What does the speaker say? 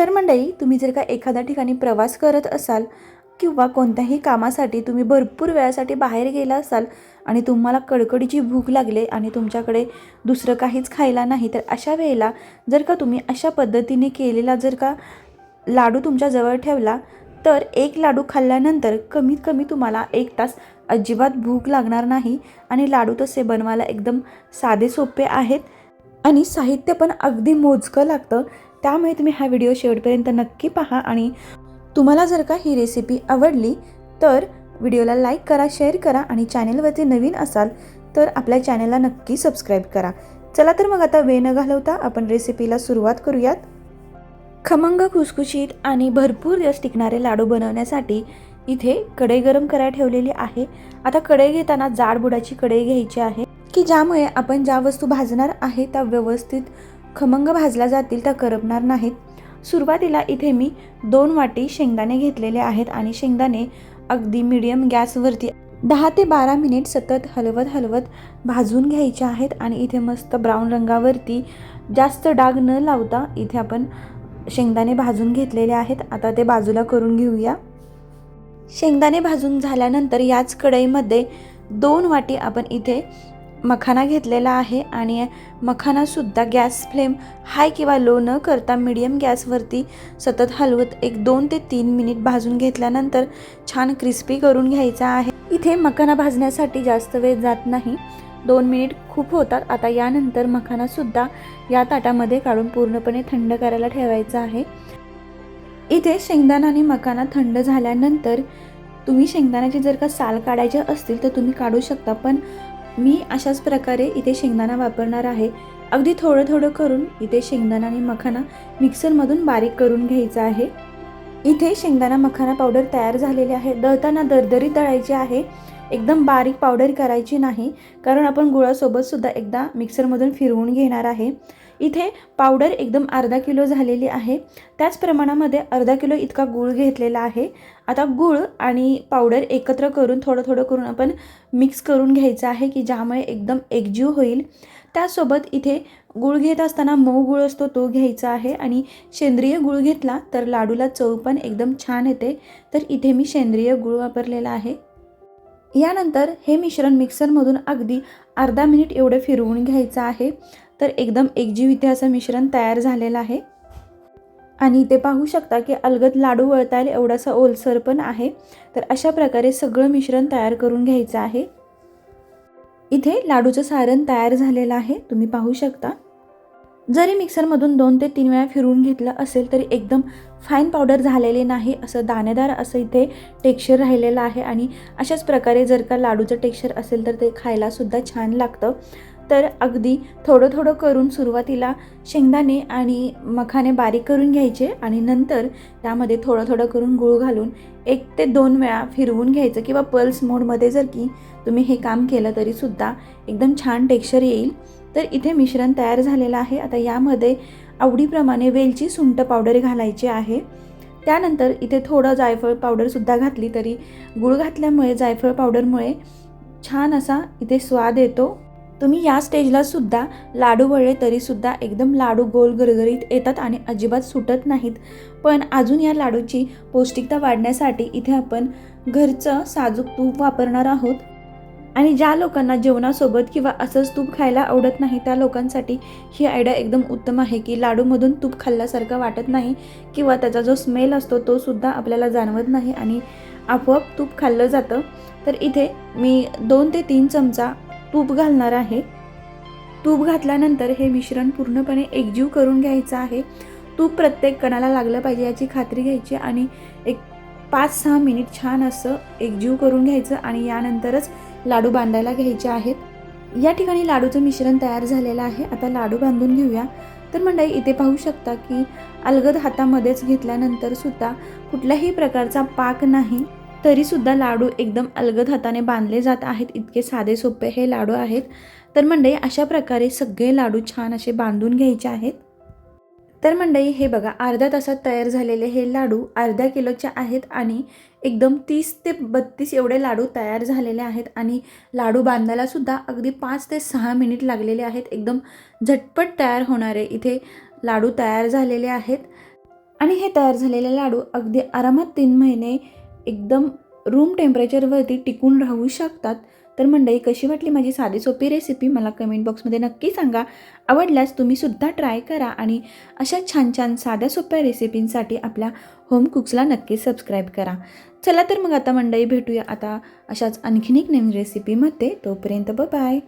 तर मंडळी तुम्ही जर का एखाद्या ठिकाणी प्रवास करत असाल किंवा कोणत्याही कामासाठी तुम्ही भरपूर वेळासाठी बाहेर गेला असाल आणि तुम्हाला कडकडीची भूक लागले आणि तुमच्याकडे दुसरं काहीच खायला नाही तर अशा वेळेला जर का तुम्ही अशा पद्धतीने केलेला जर का लाडू तुमच्याजवळ ठेवला तर एक लाडू खाल्ल्यानंतर कमीत कमी तुम्हाला एक तास अजिबात भूक लागणार नाही आणि लाडू तसे बनवायला एकदम साधे सोपे आहेत. आणि साहित्य पण अगदी मोजकं लागतं. त्यामुळे तुम्ही हा व्हिडिओ शेवटपर्यंत नक्की पहा आणि तुम्हाला जर का ही रेसिपी आवडली तर व्हिडिओला लाईक करा शेअर करा आणि चॅनेलवरती नवीन असाल तर आपल्या चॅनलला नक्की सबस्क्राईब करा. चला तर मग आता वेळ न घालवता आपण रेसिपीला सुरुवात करूयात. खमंग खुसखुशीत आणि भरपूर दिवस टिकणारे लाडू बनवण्यासाठी इथे कढई गरम करायला ठेवलेली आहे. आता कढई घेताना जाड बुडाची कढई घ्यायची आहे की ज्यामुळे आपण ज्या वस्तू भाजणार आहे त्या व्यवस्थित खमंग भाजला जातील तर करपणार नाहीत. सुरुवातीला इथे मी दोन वाटी शेंगदाणे घेतलेले आहेत आणि शेंगदाणे अगदी मिडियम गॅसवरती दहा ते बारा मिनिट सतत हलवत हलवत भाजून घ्यायचे आहेत आणि इथे मस्त ब्राऊन रंगावरती जास्त डाग न लावता इथे आपण शेंगदाणे भाजून घेतलेले आहेत. आता ते बाजूला करून घेऊया. शेंगदाणे भाजून झाल्यानंतर याच कढईमध्ये दोन वाटी आपण इथे मखाना घेतलेला आहे आणि मखानासुद्धा गॅस फ्लेम हाय किंवा लो न करता मिडियम गॅसवरती सतत हलवत एक दोन ते तीन मिनिट भाजून घेतल्यानंतर छान क्रिस्पी करून घ्यायचा आहे. इथे मखाना भाजण्यासाठी जास्त वेळ जात नाही. दोन मिनिट खूप होतात. आता यानंतर मखानासुद्धा या ताटामध्ये काढून पूर्णपणे थंड करायला ठेवायचा आहे. इथे शेंगदाणा आणि मखाना थंड झाल्यानंतर तुम्ही शेंगदाण्याची जर का साल काढायचे असतील तर तुम्ही काढू शकता. पण मी अशाच प्रकारे इथे शेंगदाणा वापरणार आहे. अगदी थोडं थोडं करून इथे शेंगदाणा आणि मखाना मिक्सरमधून बारीक करून घ्यायचा आहे. इथे शेंगदाणा मखाना पावडर तयार झालेली आहे. दळताना दरदरीत दळायची आहे. एकदम बारीक पावडर करायची नाही. कारण आपण गुळासोबतसुद्धा एकदा मिक्सरमधून फिरवून घेणार आहे. इथे पावडर एकदम अर्धा किलो झालेली आहे. त्याच प्रमाणामध्ये अर्धा किलो इतका गूळ घेतलेला आहे. आता गूळ आणि पावडर एकत्र करून थोडं थोडं करून आपण मिक्स करून घ्यायचं आहे की ज्यामुळे एकदम एकजीव होईल. त्यासोबत इथे गूळ घेत असताना मऊ गूळ असतो तो घ्यायचा आहे आणि सेंद्रिय गूळ घेतला तर लाडूला चव पण एकदम छान येते. तर इथे मी सेंद्रिय गूळ वापरलेला आहे. यानंतर हे मिश्रण मिक्सरमधून अगदी अर्धा मिनिट एवढं फिरवून घ्यायचं आहे. तर एकदम एकजीव इथे असं मिश्रण तयार झालेलं आहे. आणि इथे पाहू शकता की अलगद लाडू वळता येईल एवढासा ओलसर पण आहे. तर अशा प्रकारे सगळं मिश्रण तयार करून घ्यायचं आहे. इथे लाडूचं सारण तयार झालेलं आहे. तुम्ही पाहू शकता. जरी मिक्सरमधून दोन ते तीन वेळा फिरून घेतलं असेल तरी एकदम फाईन पावडर झालेले नाही असं दाणेदार असं इथे टेक्स्चर राहिलेलं आहे. आणि अशाच प्रकारे जर का लाडूचं टेक्स्चर असेल तर ते खायलासुद्धा छान लागतं. तर अगदी थोडं थोडं करून सुरुवातीला शेंगदाणे आणि मखाने बारीक करून घ्यायचे आणि नंतर त्यामध्ये थोडं थोडं करून गूळ घालून एक ते दोन वेळा फिरवून घ्यायचं किंवा पल्स मोडमध्ये जर की तुम्ही हे काम केलं तरीसुद्धा एकदम छान टेक्स्चर येईल. तर इथे मिश्रण तयार झालेलं आहे. आता यामध्ये आवडीप्रमाणे वेलची सुंट पावडर घालायची आहे. त्यानंतर इथे थोडं जायफळ पावडरसुद्धा घातली तरी गूळ घातल्यामुळे जायफळ पावडरमुळे छान असा इथे स्वाद येतो. तुम्ही या स्टेजला सुद्धा लाडू वळले तरीसुद्धा एकदम लाडू गोल गरगरीत येतात आणि अजिबात सुटत नाहीत. पण अजून या लाडूची पौष्टिकता वाढण्यासाठी इथे आपण घरचं साजूक तूप वापरणार आहोत. आणि ज्या लोकांना जेवणासोबत किंवा असंच तूप खायला आवडत नाही त्या लोकांसाठी ही आयडिया एकदम उत्तम आहे की लाडूमधून तूप खाल्ल्यासारखं वाटत नाही किंवा त्याचा जो स्मेल असतो तो सुद्धा आपल्याला जाणवत नाही आणि आपोआप तूप खाल्लं जातं. तर इथे मी दोन ते तीन चमचा तूप घालणार आहे. तूप घातल्यानंतर हे मिश्रण पूर्णपणे एकजीव करून घ्यायचं आहे. तूप प्रत्येक कणाला लागलं पाहिजे याची खात्री घ्यायची आणि एक पाच सहा मिनिट छान असं एकजीव करून घ्यायचं आणि यानंतरच लाडू बांधायला घ्यायचे आहेत. या ठिकाणी लाडूचं मिश्रण तयार झालेलं आहे. आता लाडू बांधून घेऊया. तर मंडळी इथे पाहू शकता की अलगद हातामध्येच घेतल्यानंतर सुद्धा कुठल्याही प्रकारचा पाक नाही. तरीसुद्धा लाडू एकदम अलगद हाताने बांधले जात आहेत इतके साधे सोपे हे लाडू आहेत. तर मंडळी अशा प्रकारे सगळे लाडू छान असे बांधून घ्यायचे आहेत. तर मंडळी हे बघा अर्ध्या तासात तयार झालेले हे लाडू अर्ध्या किलोचे आहेत आणि एकदम तीस ते बत्तीस एवढे लाडू तयार झालेले आहेत आणि लाडू बांधायलासुद्धा अगदी पाच ते सहा मिनिट लागलेले आहेत. एकदम झटपट तयार होणारे इथे लाडू तयार झालेले आहेत. आणि हे तयार झालेले लाडू अगदी आरामात तीन महिने एकदम रूम टेम्परेचरवरती टिकून राहू शकतात. तर मंडळी कशी वाटली माझी साधी सोपी रेसिपी मला कमेंट बॉक्समध्ये नक्की सांगा. आवडल्यास तुम्ही सुद्धा ट्राय करा आणि अशा छान छान साध्या सोप्या रेसिपींसाठी आपल्या होम कुक्सला नक्की सबस्क्राईब करा. चला तर मग आता मंडळी भेटूया आता अशाच आणखीन एक नवीन रेसिपीमध्ये तोपर्यंत बाय